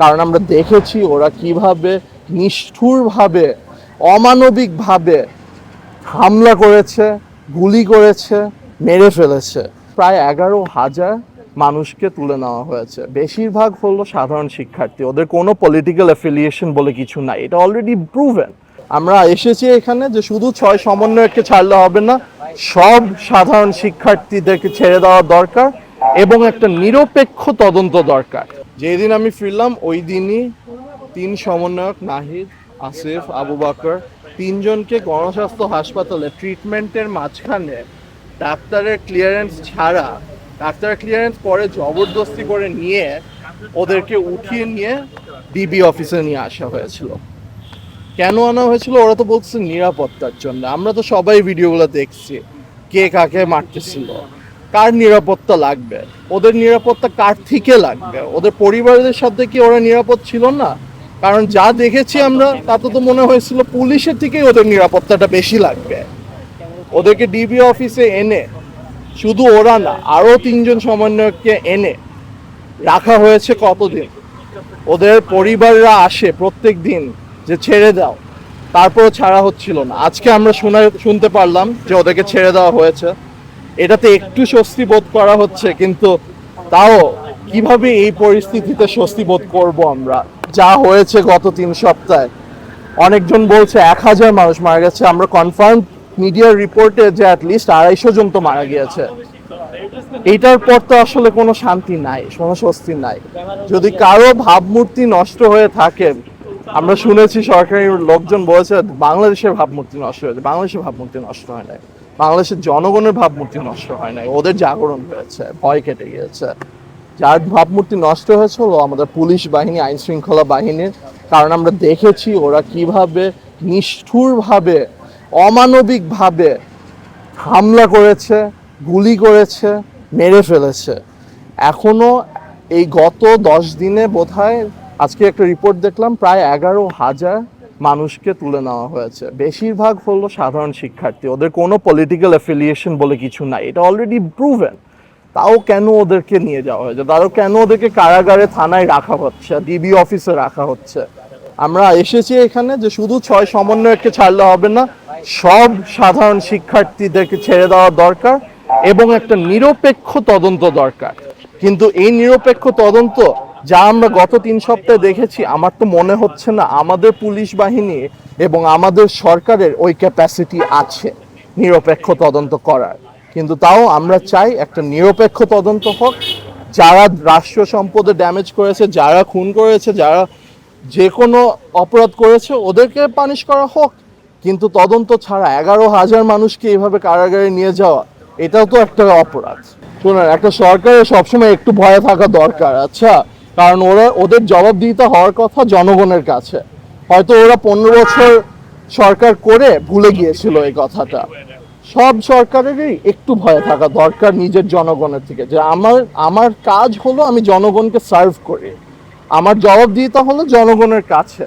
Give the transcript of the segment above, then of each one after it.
কারণ আমরা দেখেছি ওরা কীভাবে নিষ্ঠুরভাবে, অমানবিকভাবে হামলা করেছে, গুলি করেছে, মেরে ফেলেছে। প্রায় এগারো হাজার মানুষকে তুলে নেওয়া হয়েছে। বেশিরভাগ হলো সাধারণ শিক্ষার্থী। ওদের কোনো পলিটিক্যাল অ্যাফিলিয়েশন বলে কিছু নাই। এটা অলরেডি প্রুভেন আমরা এসেছি এখানে যে শুধু ছয় সমন্বয়ককে ছাড়লে হবে না, সব সাধারণ শিক্ষার্থীদেরকে ছেড়ে দেওয়া দরকার এবং একটা নিরপেক্ষ তদন্ত দরকার। যেদিন আমি ফিরলাম ওই দিনই তিন সমন্বয়ক নাহিদ, আসিফ, আবু বাকর তিনজনকে গণস্বাস্থ্য হাসপাতালে ট্রিটমেন্টের মাঝখানে ডাক্তারের ক্লিয়ারেন্স ছাড়া ডাক্তার ক্লিয়ারেন্স পরে জবরদস্তি করে নিয়ে ওদেরকে উঠিয়ে নিয়ে ডিবি অফিসে নিয়ে আসা হয়েছিল। কেন আনা হয়েছিল? ওরা তো বলছে নিরাপত্তার জন্য। আমরা তো সবাই ভিডিওগুলো দেখছি, কে কাকে মারতেছিল। কার নিরাপত্তা লাগবে? ওদের নিরাপত্তা কার থেকে লাগবে? ওদের পরিবারদের সাথে কি ওরা নিরাপদ ছিল না? কারণ যা দেখেছি আমরা, তাতে তো মনে হয়েছিল পুলিশের থেকেই ওদের নিরাপত্তাটা বেশি লাগবে। ওদেরকে ডিবি অফিসে এনে, শুধু ওরা না, আরও তিনজন সমন্বয়ককে এনে রাখা হয়েছে কতদিন? ওদের পরিবাররা আসে প্রত্যেক দিন যে ছেড়ে দাও, তারপরও ছাড়া হচ্ছিল না। আজকে আমরা শোনা, শুনতে পারলাম যে ওদেরকে ছেড়ে দেওয়া হয়েছে। এটাতে একটু স্বস্তি বোধ করা হচ্ছে, কিন্তু তাও কীভাবে এই পরিস্থিতিতে স্বস্তি বোধ করব আমরা? যা হয়েছে গত তিন সপ্তাহে। অনেকজন বলছে এক হাজার মানুষ মারা গেছে। আমরা কনফার্ম মিডিয়ার রিপোর্টে যে অ্যাটলিস্ট আড়াইশো জন তো মারা গিয়েছে। এইটার পর তো আসলে কোনো শান্তি নাই, কোনো স্বস্তি নাই। যদি কারও ভাবমূর্তি নষ্ট হয়ে থাকে, আমরা শুনেছি সরকারি লোকজন বলেছে বাংলাদেশের ভাবমূর্তি নষ্ট হয়েছে, বাংলাদেশের ভাবমূর্তি নষ্ট হয় নাই। বাংলাদেশের জনগণের ভাবমূর্তি নষ্ট হয় নাই, ওদের জাগরণ হয়েছে, ভয় কেটে গিয়েছে। যার ভাবমূর্তি নষ্ট হয়েছে হলো আমাদের পুলিশ বাহিনী আইন শৃঙ্খলা বাহিনীর, কারণ আমরা দেখেছি ওরা কীভাবে নিষ্ঠুরভাবে, অমানবিকভাবে হামলা করেছে, গুলি করেছে, মেরে ফেলেছে। এখনও এই গত দশ দিনে বোধহয়, আজকে একটা রিপোর্ট দেখলাম, প্রায় এগারো হাজার মানুষকে তুলে নেওয়া হয়েছে। বেশিরভাগ হলো সাধারণ শিক্ষার্থী। ওদের কোনো পলিটিক্যাল অ্যাফিলিয়েশন বলে কিছু নাই। এটা অলরেডি প্রুভেন তাও কেন ওদেরকে নিয়ে যাওয়া হয়েছে? তারও কেন ওদেরকে কারাগারে, থানায় রাখা হচ্ছে? ডিবি অফিসে রাখা হচ্ছে। আমরা এসেছি এখানে যে শুধু ছয় সমন্বয়ককে ছাড়লে হবে না, সব সাধারণ শিক্ষার্থীদেরকে ছেড়ে দেওয়া দরকার এবং একটা নিরপেক্ষ তদন্ত দরকার। কিন্তু এই নিরপেক্ষ তদন্ত যা আমরা গত তিন সপ্তাহে দেখেছি, আমার তো মনে হচ্ছে না আমাদের পুলিশ বাহিনী এবং আমাদের সরকারের ওই ক্যাপাসিটি আছে নিরপেক্ষ তদন্ত করার। কিন্তু তাও আমরা চাই একটা নিরপেক্ষ তদন্ত হোক। যারা রাষ্ট্র সম্পদে ড্যামেজ করেছে, যারা খুন করেছে, যারা যে কোনো অপরাধ করেছে, ওদেরকে পানিশ করা হোক। কিন্তু তদন্ত ছাড়া এগারো হাজার মানুষকে এইভাবে কারাগারে নিয়ে যাওয়া, এটাও তো একটা অপরাধ। শুনুন, একটা সরকারের সবসময় একটু ভয়ে থাকা দরকার। আচ্ছা কারণ ওরা, ওদের জবাবদিহিতা হওয়ার কথা জনগণের কাছে। হয়তো ওরা পনেরো বছর সরকার করে ভুলে গিয়েছিল এই কথাটা। সব সরকারেরই একটু ভয়ে থাকা দরকার নিজের জনগণের থেকে, যে আমার আমার কাজ হলো আমি জনগণকে সার্ভ করি। আমার জবাবদিহিতা হলো জনগণের কাছে।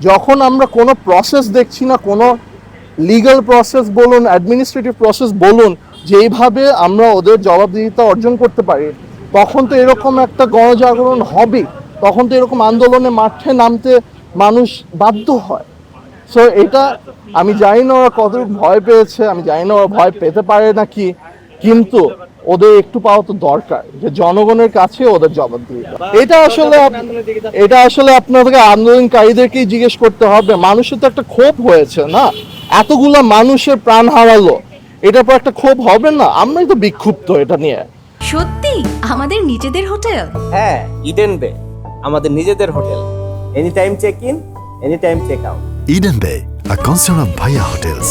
যখন আমরা কোনো প্রসেস দেখছি না, কোনো লিগ্যাল প্রসেস বলুন অ্যাডমিনিস্ট্রেটিভ প্রসেস বলুন, যেইভাবে আমরা ওদের জবাবদিহিতা অর্জন করতে পারি তখন তো এরকম একটা গণজাগরণ হবে। তখন তো এরকম আন্দোলনে মাঠে নামতে মানুষ বাধ্য হয়। সো এটা আমি জানি না ওরা কতটুকু ভয় পেয়েছে, আমি জানি না ওরা ভয় পেতে পারে নাকি, কিন্তু ওদের একটু পাওয়া তো দরকার যে জনগণের কাছে ওদের জবাব দিয়ে এটা আসলে এটা আসলে আপনাদেরকে আন্দোলনকারীদেরকেই জিজ্ঞেস করতে হবে। মানুষের তো একটা ক্ষোভ হয়েছে না? এতগুলা মানুষের প্রাণ হারালো। এটার পর একটা ক্ষোভ হবে না? আমরাই তো বিক্ষুব্ধ এটা নিয়ে। সত্যি? আমাদের নিজেদের হোটেল? হ্যাঁ ইডেন বে আমাদের নিজেদের hotel. Any time check in any time check out Eden Bay a concern of Bhaiya Hotels.